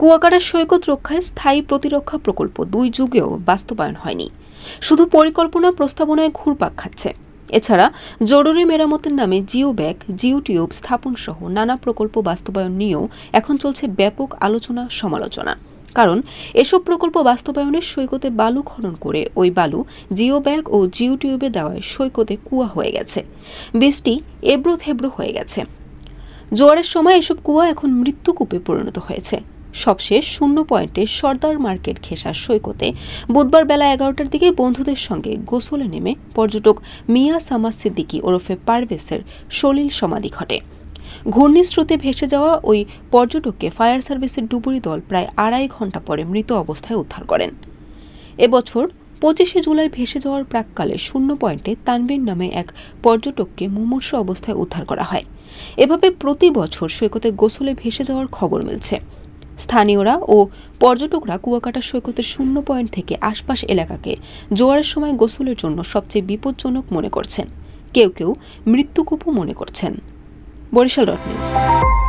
কুয়াকাটার সৈকত রক্ষায় স্থায়ী প্রতিরক্ষা প্রকল্প দুই যুগেও বাস্তবায়ন হয়নি। শুধু পরিকল্পনা প্রস্তাবনায় ঘুরপাক খাচ্ছে। এছাড়া জরুরি মেরামতের নামে জিও ব্যাগ জিও টিউব স্থাপন সহ নানা প্রকল্প বাস্তবায়ন নিয়েও এখন চলছে ব্যাপক আলোচনা, সমালোচনা। কারণ এসব প্রকল্প বাস্তবায়নের সৈকতে বালু খনন করে ওই বালু জিও ব্যাগ ও জিও টিউবে দেওয়ায় সৈকতে কুয়া হয়ে গেছে। বৃষ্টি এবড়ো থেবড়ো হয়ে গেছে। জোয়ারের সময় এসব কুয়া এখন মৃত্যুকূপে পরিণত হয়েছে। সবশেষ শূন্য পয়েন্টে সর্দার মার্কেট ঘেঁষার সৈকতে বুধবার বেলা এগারোটার দিকে বন্ধুদের সঙ্গে গোসলে নেমে পর্যটক মিয়া সামা সিদ্দিকী ওরফে পারভেসের সলিল সমাধি ঘটে। ঘূর্ণিস্রোতে ভেসে যাওয়া ওই পর্যটককে ফায়ার সার্ভিসের ডুবুরি দল প্রায় আড়াই ঘণ্টা পরে মৃত অবস্থায় উদ্ধার করেন। এবছর পঁচিশে জুলাই ভেসে যাওয়ার প্রাককালে শূন্য পয়েন্টে তানবীর নামে এক পর্যটককে মুমূর্ষ অবস্থায় উদ্ধার করা হয়। এভাবে প্রতি বছর সৈকতে গোসলে ভেসে যাওয়ার খবর মিলছে। স্থানীয়রা ও পর্যটকরা কুয়াকাটা সৈকতের শূন্য পয়েন্ট থেকে আশপাশ এলাকাকে জোয়ারের সময় গোসলের জন্য সবচেয়ে বিপজ্জনক মনে করছেন। কেউ কেউ মৃত্যুকূপও মনে করছেন। Barishal dot news.